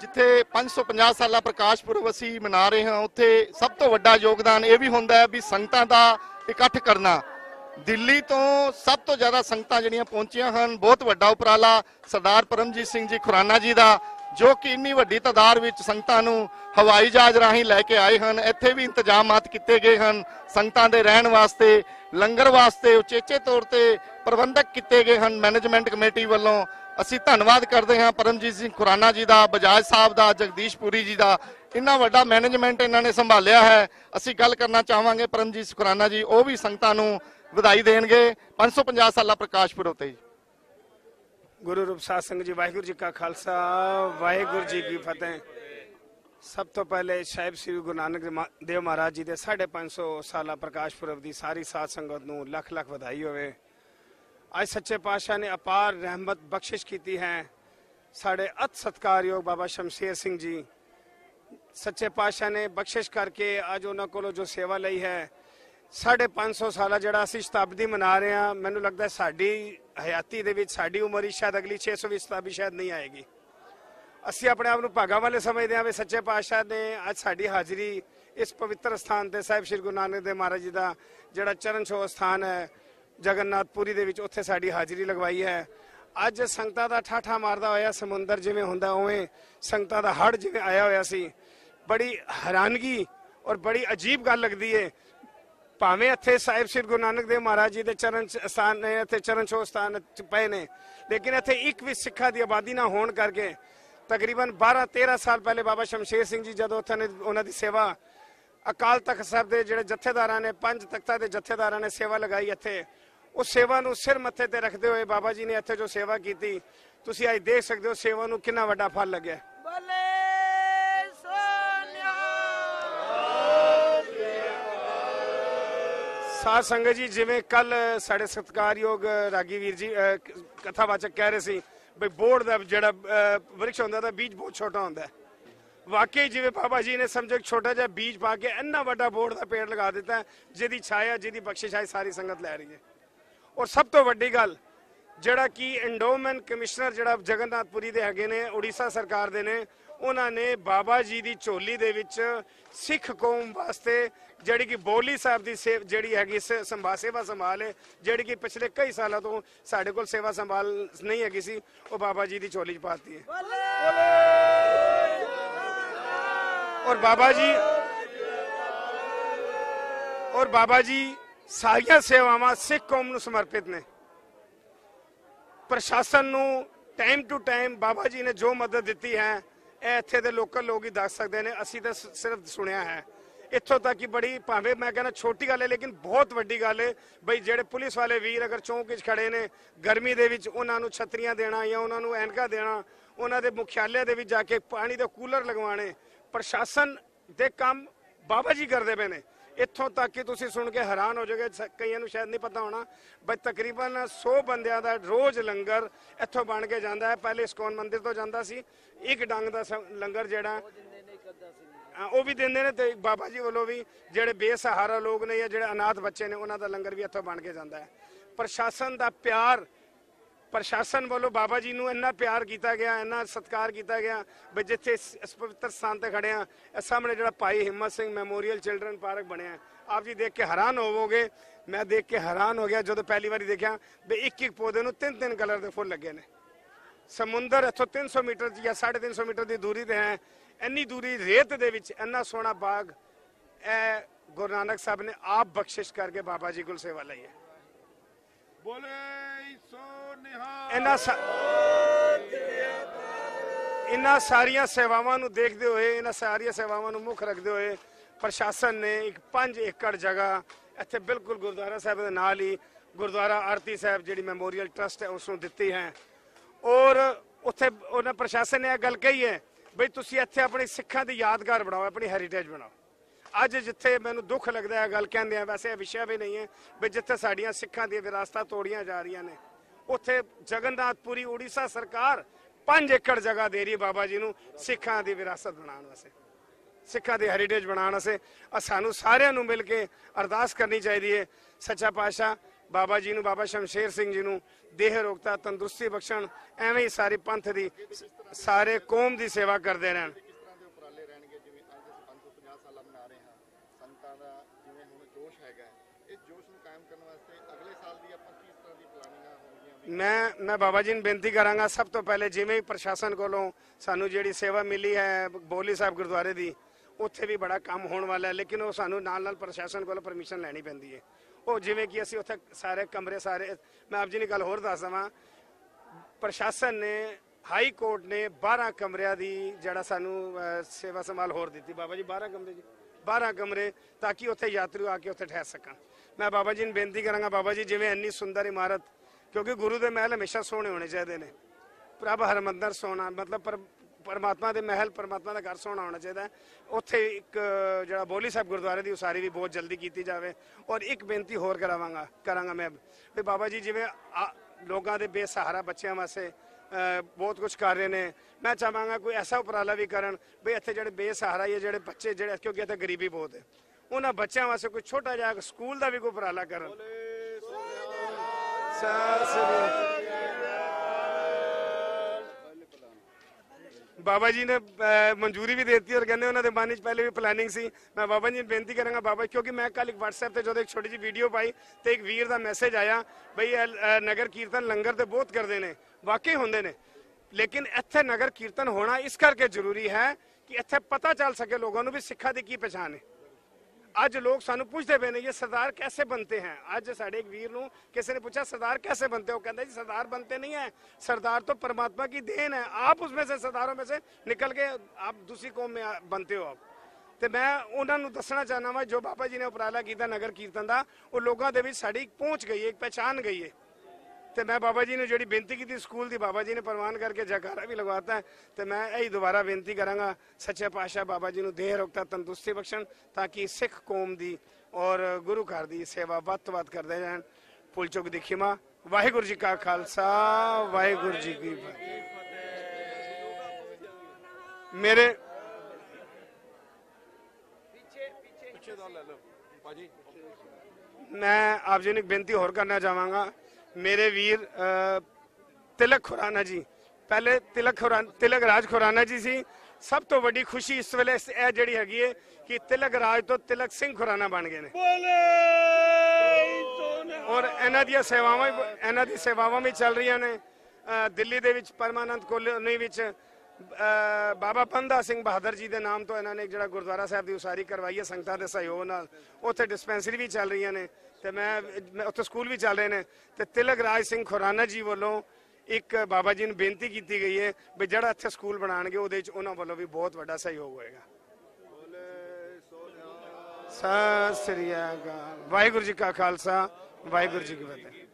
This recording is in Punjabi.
ਜਿੱਥੇ 550 ਸਾਲਾ ਪ੍ਰਕਾਸ਼ ਪੁਰਬ ਅਸੀਂ ਮਨਾ ਰਹੇ ਹਾਂ, ਉੱਥੇ ਸਭ ਤੋਂ ਵੱਡਾ ਯੋਗਦਾਨ ਇਹ ਵੀ ਹੁੰਦਾ ਹੈ ਵੀ ਸੰਗਤਾਂ ਦਾ ਇਕੱਠ ਕਰਨਾ। ਦਿੱਲੀ ਤੋਂ ਸਭ ਤੋਂ ਜ਼ਿਆਦਾ ਸੰਗਤਾਂ ਜਿਹੜੀਆਂ ਪਹੁੰਚੀਆਂ ਹਨ, ਬਹੁਤ ਵੱਡਾ ਉਪਰਾਲਾ ਸਰਦਾਰ ਪਰਮਜੀਤ ਸਿੰਘ ਜੀ ਖੁਰਾਨਾ ਜੀ ਦਾ, ਜੋ ਕਿ ਇੰਨੀ ਵੱਡੀ ਤਾਦਾਦ ਵਿੱਚ ਸੰਗਤਾਂ ਨੂੰ ਹਵਾਈ ਜਹਾਜ਼ ਰਾਹੀਂ ਲੈ ਕੇ ਆਏ ਹਨ, ਇੱਥੇ ਵੀ ਇੰਤਜ਼ਾਮਾਤ ਕੀਤੇ ਗਏ ਹਨ। ਸੰਗਤਾਂ ਦੇ ਰਹਿਣ ਵਾਸਤੇ, ਲੰਗਰ ਵਾਸਤੇ ਉਚੇਚੇ ਤੌਰ ਤੇ ਪ੍ਰਬੰਧਕ ਕੀਤੇ ਗਏ ਹਨ, ਮੈਨੇਜਮੈਂਟ ਕਮੇਟੀ ਵੱਲੋਂ। ਅਸੀਂ ਧੰਨਵਾਦ ਕਰਦੇ ਹਾਂ ਪਰਮਜੀਤ ਸਿੰਘ ਖੁਰਾਨਾ ਜੀ ਦਾ, ਬਜਾਜ ਸਾਹਿਬ ਦਾ, ਜਗਦੀਸ਼ ਪੁਰੀ ਜੀ ਦਾ। ਇੰਨਾ ਵੱਡਾ ਮੈਨੇਜਮੈਂਟ ਇਹਨਾਂ ਨੇ ਸੰਭਾਲਿਆ ਹੈ। ਅਸੀਂ ਗੱਲ ਕਰਨਾ ਚਾਹਾਂਗੇ ਪਰਮਜੀਤ ਖੁਰਾਨਾ ਜੀ, ਉਹ ਵੀ ਸੰਗਤਾਂ ਨੂੰ ਵਧਾਈ ਦੇਣਗੇ। 550 ਸਾਲਾ ਪ੍ਰਕਾਸ਼ ਪੁਰਬ ਤੇ ਜੀ। ਗੁਰੂ ਰੂਪ ਸਾਧ ਸੰਗਤ ਜੀ, ਵਾਹਿਗੁਰੂ ਜੀ ਕਾ ਖਾਲਸਾ। ਵਾਹਿਗੁਰੂ ਜੀ ਕੀ ਫਤਿਹ। ਸਭ ਤੋਂ ਪਹਿਲੇ ਸਾਹਿਬ ਸ੍ਰੀ ਗੁਰੂ ਨਾਨਕ ਦੇਵ ਮਹਾਰਾਜ ਜੀ ਦੇ 550 ਸਾਲਾ ਪ੍ਰਕਾਸ਼ ਪੁਰਬ ਦੀ ਸਾਰੀ ਸਾਧ ਸੰਗਤ ਨੂੰ ਲੱਖ ਲੱਖ ਵਧਾਈ ਹੋਵੇ। ਅੱਜ ਸੱਚੇ ਪਾਤਸ਼ਾਹ ਨੇ ਅਪਾਰ ਰਹਿਮਤ ਬਖਸ਼ਿਸ਼ ਕੀਤੀ ਹੈ ਸਾਡੇ ਅਤ ਸਤਕਾਰਯੋਗ ਬਾਬਾ ਸ਼ਮਸ਼ੇਰ ਸਿੰਘ ਜੀ ਸੱਚੇ ਪਾਤਸ਼ਾਹ ਨੇ ਬਖਸ਼ਿਸ਼ ਕਰਕੇ ਅੱਜ ਉਹਨਾਂ ਕੋਲੋਂ ਜੋ ਸੇਵਾ ਲਈ ਹੈ 550 ਸਾਲਾ ਜਿਹੜਾ ਅਸੀਂ ਸ਼ਤਾਬਦੀ ਮਨਾ ਰਹੇ ਹਾਂ ਮੈਨੂੰ ਲੱਗਦਾ ਸਾਡੀ ਹਯਾਤੀ ਦੇ ਵਿੱਚ ਸਾਡੀ ਉਮਰ ਹੀ ਸ਼ਾਇਦ ਅਗਲੀ 620 ਸ਼ਤਾਬਦੀ ਸ਼ਾਇਦ ਨਹੀਂ ਆਏਗੀ ਅਸੀਂ ਆਪਣੇ ਆਪ ਨੂੰ ਭਾਗਾ ਵਾਲੇ ਸਮਝਦੇ ਹਾਂ ਵੀ ਸੱਚੇ ਪਾਤਸ਼ਾਹ ਨੇ ਅੱਜ ਸਾਡੀ ਹਾਜ਼ਰੀ ਇਸ ਪਵਿੱਤਰ ਸਥਾਨ ਤੇ ਸਾਹਿਬ ਸ੍ਰੀ ਗੁਰੂ ਨਾਨਕ ਦੇਵ ਮਹਾਰਾਜ ਜੀ ਦਾ ਜਿਹੜਾ ਚਰਨ ਛੋਹ ਸਥਾਨ ਹੈ ਜਗਨਨਾਥਪੁਰੀ ਦੇ ਵਿੱਚ ਉੱਥੇ ਸਾਡੀ ਹਾਜ਼ਰੀ ਲਗਵਾਈ ਹੈ। ਅੱਜ ਸੰਗਤਾਂ ਦਾ ਠਾਠਾ ਮਾਰਦਾ ਹੋਇਆ ਸਮੁੰਦਰ ਜਿਵੇਂ ਹੁੰਦਾ, ਉਵੇਂ ਸੰਗਤਾਂ ਦਾ ਹੜ ਜਿਵੇਂ ਆਇਆ ਹੋਇਆ ਸੀ। ਬੜੀ ਹੈਰਾਨਗੀ ਔਰ ਬੜੀ ਅਜੀਬ ਗੱਲ ਲੱਗਦੀ ਏ। ਭਾਵੇਂ ਇੱਥੇ ਸਾਹਿਬ ਸ੍ਰੀ ਗੁਰੂ ਨਾਨਕ ਦੇਵ ਮਹਾਰਾਜ ਜੀ ਦੇ ਚਰਨ ਚ- ਸਥਾਨ ਨੇ, ਇੱਥੇ ਚਰਨ ਛੋਹ ਸਥਾਨ ਚ ਪਏ ਨੇ, ਲੇਕਿਨ ਇੱਥੇ ਇੱਕ ਵੀ ਸਿੱਖਾਂ ਦੀ ਆਬਾਦੀ ਨਾ ਹੋਣ ਕਰਕੇ ਤਕਰੀਬਨ 12 13 ਸਾਲ ਪਹਿਲੇ ਬਾਬਾ ਸ਼ਮਸ਼ੇਰ ਸਿੰਘ ਜੀ ਜਦੋਂ ਉੱਥੇ ਉਹਨਾਂ ਦੀ ਸੇਵਾ, ਅਕਾਲ ਤਖਤ ਸਾਹਿਬ ਦੇ ਜਿਹੜੇ ਜਥੇਦਾਰਾਂ ਨੇ, ਪੰਜ ਤਖਤਾਂ ਦੇ ਜਥੇਦਾਰਾਂ ਨੇ ਸੇਵਾ ਲਗਾਈ ਇੱਥੇ। ਉਸ ਸੇਵਾ ਨੂੰ ਸਿਰ ਮੱਥੇ ਤੇ ਰੱਖਦੇ ਹੋਏ ਬਾਬਾ ਜੀ ਨੇ ਇੱਥੇ ਜੋ ਸੇਵਾ ਕੀਤੀ ਤੁਸੀਂ ਅੱਜ ਦੇਖ ਸਕਦੇ ਹੋ ਸੇਵਾ ਨੂੰ ਕਿੰਨਾ ਵੱਡਾ ਫਲ ਲੱਗਿਆ। ਬੋਲੇ ਸਾਧ ਸੰਗਤ ਜੀ ਜਿਵੇਂ ਕੱਲ ਸਾਡੇ ਸਤਿਕਾਰਯੋਗ ਰਾਗੀ ਵੀਰ ਜੀ ਕਥਾਵਾਚਕ ਕਹਿ ਰਹੇ ਸੀ ਬਈ ਬੋਰਡ ਦਾ ਜਿਹੜਾ ਵ੍ਰਿਕਸ਼ ਹੁੰਦਾ ਦਾ ਬੀਜ ਬਹੁਤ ਛੋਟਾ ਹੁੰਦਾ ਹੈ। ਵਾਕਈ ਜਿਵੇਂ ਬਾਬਾ ਜੀ ਨੇ ਸਮਝੋ ਛੋਟਾ ਜਿਹਾ ਬੀਜ ਪਾ ਕੇ ਇੰਨਾ ਵੱਡਾ ਬੋਰਡ ਦਾ ਪੇੜ ਲਗਾ ਦਿੱਤਾ ਜਿਹਦੀ ਛਾਇਆ ਜਿਹਦੀ ਬਖਸ਼ਿਸ਼ ਹੈ ਸਾਰੀ ਸੰਗਤ ਲੈ ਰਹੀ ਹੈ। ਔਰ ਸਭ ਤੋਂ ਵੱਡੀ ਗੱਲ, ਜਿਹੜਾ ਕਿ ਐਂਡੋਮੈਂਟ ਕਮਿਸ਼ਨਰ ਜਿਹੜਾ ਜਗਨਨਾਥਪੁਰੀ ਦੇ ਹੈਗੇ ਨੇ, ਉੜੀਸਾ ਸਰਕਾਰ ਦੇ ਨੇ, ਉਹਨਾਂ ਨੇ ਬਾਬਾ ਜੀ ਦੀ ਝੋਲੀ ਦੇ ਵਿੱਚ ਸਿੱਖ ਕੌਮ ਵਾਸਤੇ ਜਿਹੜੀ ਕਿ ਬੋਲੀ ਸਾਹਿਬ ਦੀ ਸੇਵ, ਜਿਹੜੀ ਹੈਗੀ ਸ- ਸੰਭਾ ਸੇਵਾ ਸੰਭਾਲ ਹੈ, ਜਿਹੜੀ ਕਿ ਪਿਛਲੇ ਕਈ ਸਾਲਾਂ ਤੋਂ ਸਾਡੇ ਕੋਲ ਸੇਵਾ ਸੰਭਾਲ ਨਹੀਂ ਹੈਗੀ ਸੀ, ਉਹ ਬਾਬਾ ਜੀ ਦੀ ਝੋਲੀ 'ਚ ਪਾਤੀ ਹੈ। ਔਰ ਬਾਬਾ ਜੀ, ਔਰ ਬਾਬਾ ਜੀ ਸਾਰੀਆਂ ਸੇਵਾਵਾਂ ਸਿੱਖ ਕੌਮ ਨੂੰ ਸਮਰਪਿਤ ਨੇ। ਪ੍ਰਸ਼ਾਸਨ ਨੂੰ time to time Baba ji ਨੇ ਜੋ ਮਦਦ ਦਿੱਤੀ ਹੈ, ਇਹ ਇੱਥੇ ਦੇ ਲੋਕਲ ਲੋਕ ਹੀ ਦੱਸ ਸਕਦੇ ਨੇ। ਅਸੀਂ ਤਾਂ ਸਿਰਫ ਸੁਣਿਆ ਹੈ। ਇੱਥੋਂ ਤੱਕ ਕਿ ਬੜੀ ਭਾਵੇਂ ਮੈਂ ਕਹਿੰਦਾ ਛੋਟੀ ਗੱਲ ਹੈ, ਲੇਕਿਨ ਬਹੁਤ ਵੱਡੀ ਗੱਲ ਹੈ ਬਈ ਜਿਹੜੇ ਪੁਲਿਸ ਵਾਲੇ ਵੀਰ ਅਗਰ ਚੌਂਕ 'ਚ ਖੜੇ ਨੇ, ਗਰਮੀ ਦੇ ਵਿੱਚ ਉਹਨਾਂ ਨੂੰ ਛਤਰੀਆਂ ਦੇਣਾ ਜਾਂ ਉਹਨਾਂ ਨੂੰ ਐਨਕਾਂ ਦੇਣਾ, ਉਹਨਾਂ ਦੇ ਮੁਖਿਆਲੇ ਦੇ ਵਿੱਚ ਜਾ ਕੇ ਪਾਣੀ ਦੇ ਕੂਲਰ ਲਗਵਾਉਣੇ, ਪ੍ਰਸ਼ਾਸਨ ਦੇ ਕੰਮ ਬਾਬਾ ਜੀ ਕਰਦੇ ਪਏ ਨੇ। ਇੱਥੋਂ ਤੱਕ ਕਿ ਤੁਸੀਂ ਸੁਣ ਕੇ ਹੈਰਾਨ ਹੋ ਜਾਓਗੇ ਸ- ਕਈਆਂ ਨੂੰ ਸ਼ਾਇਦ ਨਹੀਂ ਪਤਾ ਹੋਣਾ ਬਈ ਤਕਰੀਬਨ 100 ਬੰਦਿਆਂ ਦਾ ਰੋਜ਼ ਲੰਗਰ ਇੱਥੋਂ ਬਣ ਕੇ ਜਾਂਦਾ ਹੈ। ਪਹਿਲੇ ਇਸਕੌਨ ਮੰਦਿਰ ਤੋਂ ਜਾਂਦਾ ਸੀ ਇੱਕ ਡੰਗ ਦਾ ਸ- ਲੰਗਰ ਜਿਹੜਾ ਹਾਂ, ਉਹ ਵੀ ਦਿੰਦੇ ਨੇ ਤੇ ਬਾਬਾ ਜੀ ਵੱਲੋਂ ਵੀ ਜਿਹੜੇ ਬੇਸਹਾਰਾ ਲੋਕ ਨੇ ਜਾਂ ਜਿਹੜੇ ਅਨਾਥ ਬੱਚੇ ਨੇ ਉਹਨਾਂ ਦਾ ਲੰਗਰ ਵੀ ਇੱਥੋਂ ਬਣ ਕੇ ਜਾਂਦਾ ਹੈ। ਪ੍ਰਸ਼ਾਸਨ ਦਾ ਪਿਆਰ ਪ੍ਰਸ਼ਾਸਨ ਵੱਲੋਂ ਬਾਬਾ ਜੀ ਨੂੰ ਇੰਨਾ ਪਿਆਰ ਕੀਤਾ ਗਿਆ, ਇੰਨਾ ਸਤਿਕਾਰ ਕੀਤਾ ਗਿਆ ਵੀ ਜਿੱਥੇ ਇਸ ਪਵਿੱਤਰ ਸਥਾਨ ਤੇ ਖੜੇ ਆ ਇਹ ਸਾਹਮਣੇ ਜਿਹੜਾ Bhai Himmat Singh memorial children park ਬਣਿਆ ਆਪ ਜੀ ਦੇਖ ਕੇ ਹੈਰਾਨ ਹੋਵੋਗੇ, ਮੈਂ ਦੇਖ ਕੇ ਹੈਰਾਨ ਹੋ ਗਿਆ ਜਦੋਂ ਪਹਿਲੀ ਵਾਰੀ ਦੇਖਿਆ ਵੀ ਇੱਕ ਇੱਕ ਪੌਦੇ ਨੂੰ ਤਿੰਨ ਤਿੰਨ ਕਲਰ ਦੇ ਫੁੱਲ ਲੱਗੇ ਨੇ। ਸਮੁੰਦਰ ਇੱਥੋਂ 300 ਮੀਟਰ ਜਾਂ 350 ਮੀਟਰ ਦੀ ਦੂਰੀ ਤੇ ਹੈ, ਇੰਨੀ ਦੂਰੀ ਰੇਤ ਦੇ ਵਿੱਚ, ਇੰਨਾ ਸੋਹਣਾ ਬਾਗ, ਇਹ ਗੁਰੂ ਨਾਨਕ ਸਾਹਿਬ ਨੇ ਆਪ ਬਖਸ਼ਿਸ਼ ਕਰਕੇ ਬਾਬਾ ਜੀ ਕੋਲ ਸੇਵਾ ਲਈ ਹੈ। ਇਹਨਾਂ ਇਹਨਾਂ ਸਾਰੀਆਂ ਸੇਵਾਵਾਂ ਨੂੰ ਦੇਖਦੇ ਹੋਏ, ਇਹਨਾਂ ਸਾਰੀਆਂ ਸੇਵਾਵਾਂ ਨੂੰ ਮੁੱਖ ਰੱਖਦੇ ਹੋਏ ਪ੍ਰਸ਼ਾਸਨ ਨੇ ਇੱਕ 5 ਏਕੜ ਜਗ੍ਹਾ ਇੱਥੇ ਬਿਲਕੁਲ ਗੁਰਦੁਆਰਾ ਸਾਹਿਬ ਦੇ ਨਾਲ ਹੀ ਗੁਰਦੁਆਰਾ ਆਰਤੀ ਸਾਹਿਬ ਜਿਹੜੀ ਮੈਮੋਰੀਅਲ ਟਰਸਟ ਹੈ ਉਸ ਨੂੰ ਦਿੱਤੀ ਹੈ। ਔਰ ਉੱਥੇ ਉਹਨਾਂ ਪ੍ਰਸ਼ਾਸਨ ਨੇ ਇਹ ਗੱਲ ਕਹੀ ਹੈ, ਬਈ ਤੁਸੀਂ ਇੱਥੇ ਆਪਣੀ ਸਿੱਖਾਂ ਦੀ ਯਾਦਗਾਰ ਬਣਾਓ, ਆਪਣੀ ਹੈਰੀਟੇਜ ਬਣਾਓ। ਅੱਜ ਜਿੱਥੇ ਮੈਨੂੰ ਦੁੱਖ ਲੱਗਦਾ ਹੈ ਗੱਲ ਕਹਿੰਦੇ ਆ, ਵੈਸੇ ਇਹ ਵਿਸ਼ਾ ਵੀ ਨਹੀਂ ਹੈ ਵੀ ਜਿੱਥੇ ਸਾਡੀਆਂ ਸਿੱਖਾਂ ਦੀਆਂ ਵਿਰਾਸਤਾਂ ਤੋੜੀਆਂ ਜਾ ਰਹੀਆਂ ਨੇ, ਉੱਥੇ ਜਗਨਨਾਥਪੁਰੀ ਉੜੀਸਾ ਸਰਕਾਰ 5 ਏਕੜ ਜਗ੍ਹਾ ਦੇ ਰਹੀ ਹੈ ਬਾਬਾ ਜੀ ਨੂੰ ਸਿੱਖਾਂ ਦੀ ਵਿਰਾਸਤ ਬਣਾਉਣ ਵਾਸਤੇ, ਸਿੱਖਾਂ ਦੀ ਹੈਰੀਟੇਜ ਬਣਾਉਣ ਵਾਸਤੇ। ਸਾਨੂੰ ਸਾਰਿਆਂ ਨੂੰ ਮਿਲ ਕੇ ਅਰਦਾਸ ਕਰਨੀ ਚਾਹੀਦੀ ਹੈ। ਸੱਚਾ ਪਾਤਸ਼ਾਹ, ਬਾਬਾ ਜੀ ਨੂੰ, ਬਾਬਾ ਸ਼ਮਸ਼ੇਰ ਸਿੰਘ ਜੀ ਨੂੰ, ਦੇਹ ਰੋਗਤਾ ਤੰਦਰੁਸਤੀ ਬਖਸ਼ਣ, ਐਵੇਂ ਹੀ ਸਾਰੇ ਪੰਥ ਦੀ ਸਾਰੇ ਕੌਮ ਦੀ ਸੇਵਾ ਕਰਦੇ ਰਹਿਣ ਕਿਸ ਤਰ੍ਹਾਂ ਦੇ ਉਪਰਾਲੇ ਰਹਿਣਗੇ ਜਿਵੇਂ ਅੱਜ ਅਸੀਂ 550 ਸਾਲਾ ਮਨਾ ਰਹੇ ਹਾਂ ਸੰਤਾਂ ਦਾ ਜਿਵੇਂ ਹੁਣ ਜੋਸ਼ ਹੈਗਾ ਹੈ, ਇਸ ਜੋਸ਼ ਨੂੰ ਕਾਇਮ ਕਰਨ ਵਾਸਤੇ ਅਗਲੇ ਸਾਲ ਦੀ ਆਪਾਂ ਕਿਸ ਤਰ੍ਹਾਂ ਦੀ ਪਲਾਨਿੰਗਾਂ ਹੋਣਗੀਆਂ ਵੀ ਮੈਂ ਮੈਂ ਬਾਬਾ ਜੀ ਨੂੰ ਬੇਨਤੀ ਕਰਾਂਗਾ, ਸਭ ਤੋਂ ਪਹਿਲੇ ਜਿਵੇਂ ਹੀ ਪ੍ਰਸ਼ਾਸਨ ਕੋਲੋਂ ਸਾਨੂੰ ਜਿਹੜੀ ਸੇਵਾ ਮਿਲੀ ਹੈ ਬੋਲੀ ਸਾਹਿਬ ਗੁਰਦੁਆਰੇ ਦੀ, ਉੱਥੇ ਵੀ ਬੜਾ ਕੰਮ ਹੋਣ ਵਾਲਾ ਹੈ, ਲੇਕਿਨ ਉਹ ਸਾਨੂੰ ਨਾਲ ਨਾਲ ਪ੍ਰਸ਼ਾਸਨ ਕੋਲੋਂ ਪਰਮਿਸ਼ਨ ਲੈਣੀ ਪੈਂਦੀ ਹੈ। ਉਹ ਜਿਵੇਂ ਕਿ ਅਸੀਂ ਉੱਥੇ ਸਾਰੇ ਕਮਰੇ ਸਾਰੇ, ਮੈਂ ਆਪ ਜੀ ਨੇ ਗੱਲ ਹੋਰ ਦੱਸ ਦਵਾਂ, ਪ੍ਰਸ਼ਾਸਨ ਨੇ, ਹਾਈ ਕੋਰਟ ਨੇ 12 ਕਮਰਿਆਂ ਦੀ ਜਿਹੜਾ ਸਾਨੂੰ ਸੇਵਾ ਸੰਭਾਲ ਹੋਰ ਦਿੱਤੀ। ਬਾਬਾ ਜੀ 12 ਕਮਰੇ ਜੀ 12 ਕਮਰੇ ਤਾਂ ਕਿ ਉੱਥੇ ਯਾਤਰੀ ਆ ਕੇ ਉੱਥੇ ਠਹਿਰ ਸਕਣ। ਮੈਂ ਬਾਬਾ ਜੀ ਨੂੰ ਬੇਨਤੀ ਕਰਾਂਗਾ, ਬਾਬਾ ਜੀ ਜਿਵੇਂ ਇੰਨੀ ਸੁੰਦਰ ਇਮਾਰਤ ਕਿਉਂਕਿ ਗੁਰੂ ਦੇ ਮਹਿਲ ਹਮੇਸ਼ਾ ਸੋਹਣੇ ਹੋਣੇ ਚਾਹੀਦੇ ਨੇ। ਪ੍ਰਭ ਹਰਮੰਦਰ ਸੋਹਣਾ, ਮਤਲਬ ਪਰ ਪਰਮਾਤਮਾ ਦੇ ਮਹਿਲ, ਪਰਮਾਤਮਾ ਦਾ ਘਰ ਸੋਹਣਾ ਹੋਣਾ ਚਾਹੀਦਾ। ਉੱਥੇ ਇੱਕ, ਜਿਹੜਾ ਬੋਲੀ ਸਾਹਿਬ ਗੁਰਦੁਆਰੇ ਦੀ ਉਸਾਰੀ ਵੀ ਬਹੁਤ ਜਲਦੀ ਕੀਤੀ ਜਾਵੇ। ਔਰ ਇੱਕ ਬੇਨਤੀ ਹੋਰ ਕਰਾਵਾਂਗਾ, ਕਰਾਂਗਾ ਮੈਂ। ਵੀ ਬਾਬਾ ਜੀ, ਜਿਵੇਂ ਆ- ਲੋਕਾਂ ਦੇ ਬੇਸਹਾਰਾ ਬੱਚਿਆਂ ਵਾਸਤੇ ਬਹੁਤ ਕੁਝ ਕਰ ਰਹੇ ਨੇ। ਮੈਂ ਚਾਹਾਂਗਾ ਕੋਈ ਐਸਾ ਉਪਰਾਲਾ ਵੀ ਕਰਨ ਵੀ ਇੱਥੇ ਜਿਹੜੇ ਬੇਸਹਾਰਾ ਇਹ ਜਿਹੜੇ ਬੱਚੇ, ਜਿਹੜੇ ਕਿਉਂਕਿ ਇੱਥੇ ਗਰੀਬੀ ਬਹੁਤ ਹੈ। ਉਹਨਾਂ ਬੱਚਿਆਂ ਵਾਸਤੇ ਕੋਈ ਛੋਟਾ ਜਿਹਾ ਸਕੂਲ ਦਾ ਵੀ ਕੋਈ ਉਪਰਾਲਾ ਕਰਨ। ਬਾਬਾ ਜੀ ਨੇ ਮਨਜ਼ੂਰੀ ਵੀ ਦਿੱਤੀ ਔਰ ਕਹਿੰਦੇ ਉਹਨਾਂ ਦੇ ਮਨ ਵਿੱਚ ਪਹਿਲੇ ਵੀ ਪਲੈਨਿੰਗ ਸੀ। ਮੈਂ ਬਾਬਾ ਜੀ ਨੂੰ ਬੇਨਤੀ ਕਰਾਂਗਾ ਬਾਬਾ ਕਿਉਂਕਿ ਮੈਂ ਕੱਲ ਇੱਕ WhatsApp ਤੇ ਜਦੋਂ ਇੱਕ ਛੋਟੀ ਜਿਹੀ ਵੀਡੀਓ ਪਾਈ ਤੇ ਇੱਕ ਵੀਰ ਦਾ ਮੈਸੇਜ ਆਇਆ ਬਈ ਨਗਰ ਕੀਰਤਨ ਲੰਗਰ ਤੇ ਬਹੁਤ ਕਰਦੇ ਨੇ, ਵਾਕਈ ਹੁੰਦੇ ਨੇ। ਲੇਕਿਨ ਇੱਥੇ ਨਗਰ ਕੀਰਤਨ ਹੋਣਾ ਇਸ ਕਰਕੇ ਜ਼ਰੂਰੀ ਹੈ ਕਿ ਇੱਥੇ ਪਤਾ ਚੱਲ ਸਕੇ ਲੋਕਾਂ ਨੂੰ ਵੀ ਸਿੱਖਾਂ ਦੀ ਕੀ ਪਛਾਣ ਹੈ। ਅੱਜ ਲੋਕ ਸਾਨੂੰ ਪੁੱਛਦੇ ਪਏ ਨੇ ਇਹ ਸਰਦਾਰ कैसे बनते हैं ਅੱਜ ਸਾਡੇ ਇੱਕ ਵੀਰ ਨੂੰ ਕਿਸੇ ਨੇ ਪੁੱਛਿਆ सरदार कैसे बनते हो ਕਹਿੰਦਾ जी सरदार बनते नहीं है सरदार तो परमात्मा की देन है आप उसमें से सरदारों में से निकल के आप दूसरी कौम में आ- बनते हो आप ਤੇ ਮੈਂ ਉਹਨਾਂ ਨੂੰ ਦੱਸਣਾ ਚਾਹਨਾ ਵਾਂ ਜੋ ਬਾਬਾ ਜੀ ਨੇ ਉਪਰਾਲਾ ਕੀਤਾ ਨਗਰ ਕੀਰਤਨ ਦਾ ਉਹ ਲੋਕਾਂ ਦੇ ਵਿੱਚ ਸਾਡੀ ਪਹੁੰਚ ਗਈ ਹੈ ਇੱਕ ਪਛਾਣ ਗਈ ਹੈ ਤੇ ਮੈਂ ਬਾਬਾ ਜੀ ਨੂੰ ਜਿਹੜੀ ਬੇਨਤੀ ਕੀਤੀ ਸਕੂਲ ਦੀ ਬਾਬਾ ਜੀ ਨੇ ਪ੍ਰਵਾਨ ਕਰਕੇ ਜਕਾਰਾ ਵੀ ਲਗਵਾਤਾ ਤੇ ਮੈਂ ਇਹੀ ਦੁਬਾਰਾ ਬੇਨਤੀ ਕਰਾਂਗਾ ਸੱਚੇ ਪਾਤਸ਼ਾਹ ਬਾਬਾ ਜੀ ਨੂੰ ਦੇਹ ਰੋਗਤਾ ਤੰਦਰੁਸਤੀ ਬਖਸ਼ਣ ਤਾਂ ਕਿ ਸਿੱਖ ਕੌਮ ਦੀ ਔਰ ਗੁਰੂ ਘਰ ਦੀ ਸੇਵਾ ਵੱਧ ਤੋਂ ਵੱਧ ਕਰਦੇ ਰਹਿਣ। ਪੁੱਲ ਚੁੱਕ ਦੀ ਖਿਮਾ। ਵਾਹਿਗੁਰੂ ਜੀ ਕਾ ਖਾਲਸਾ ਵਾਹਿਗੁਰੂ ਜੀ ਕੀ ਫਤਿਹ। ਮੇਰੇ ਮੈਂ ਆਪ ਜੀ ਨੂੰ ਬੇਨਤੀ ਹੋਰ ਕਰਨਾ ਚਾਹਾਂਗਾ। ਮੇਰੇ ਵੀਰ ਤਿਲਕ ਖੁਰਾਨਾ ਜੀ। ਪਹਿਲੇ ਤਿਲਕ ਖੁਰਾਨਾ ਤਿਲਕ ਰਾਜ ਖੁਰਾਨਾ ਜੀ ਸੀ। ਸਭ ਤੋਂ ਵੱਡੀ ਖੁਸ਼ੀ ਇਸ ਵੇਲੇ ਇਹ ਜਿਹੜੀ ਹੈਗੀ ਹੈ ਕਿ ਤਿਲਕ ਰਾਜ ਤੋਂ ਤਿਲਕ ਸਿੰਘ ਖੁਰਾਨਾ ਬਣ ਗਏ ਨੇ। ਔਰ ਇਹਨਾਂ ਦੀਆਂ ਸੇਵਾਵਾਂ ਇਹਨਾਂ ਦੀ ਸੇਵਾਵਾਂ ਵੀ ਚੱਲ ਰਹੀਆਂ ਨੇ। ਦਿੱਲੀ ਦੇ ਵਿੱਚ ਪਰਮਾਨੰਦ ਕੋਲੋਨੀ ਵਿੱਚ ਬਾਬਾ ਬੰਦਾ ਸਿੰਘ ਬਹਾਦਰ ਜੀ ਦੇ ਨਾਮ ਤੋਂ ਇਹਨਾਂ ਨੇ ਜਿਹੜਾ ਗੁਰਦੁਆਰਾ ਸਾਹਿਬ ਦੀ ਉਸਾਰੀ ਕਰਵਾਈ ਹੈ ਸੰਗਤਾਂ ਦੇ ਸਹਿਯੋਗ ਨਾਲ। ਉੱਥੇ ਡਿਸਪੈਂਸਰੀ ਵੀ ਚੱਲ ਰਹੀਆਂ ਨੇ। ਤੇ ਮੈਂ, ਮੈਂ- ਉੱਥੇ ਸਕੂਲ ਵੀ ਚੱਲ ਰਹੇ ਨੇ। ਤੇ ਤਿਲਕ ਰਾਜ ਸਿੰਘ ਖੁਰਾਨਾ ਜੀ ਵੱਲੋਂ ਇੱਕ ਬਾਬਾ ਜੀ ਨੂੰ ਬੇਨਤੀ ਕੀਤੀ ਗਈ ਹੈ ਵੀ ਜਿਹੜਾ ਇੱਥੇ ਸਕੂਲ ਬਣਾਉਣਗੇ, ਉਹਦੇ ਵਿੱਚ ਉਹਨਾਂ ਵੱਲੋਂ ਵੀ ਬਹੁਤ ਵੱਡਾ ਸਹਿਯੋਗ ਹੋਏਗਾ। ਸਤਿ ਸ੍ਰੀ ਅਕਾਲ। ਵਾਹਿਗੁਰੂ ਜੀ ਕਾ ਖਾਲਸਾ, ਵਾਹਿਗੁਰੂ ਜੀ ਕੀ ਫਤਿਹ।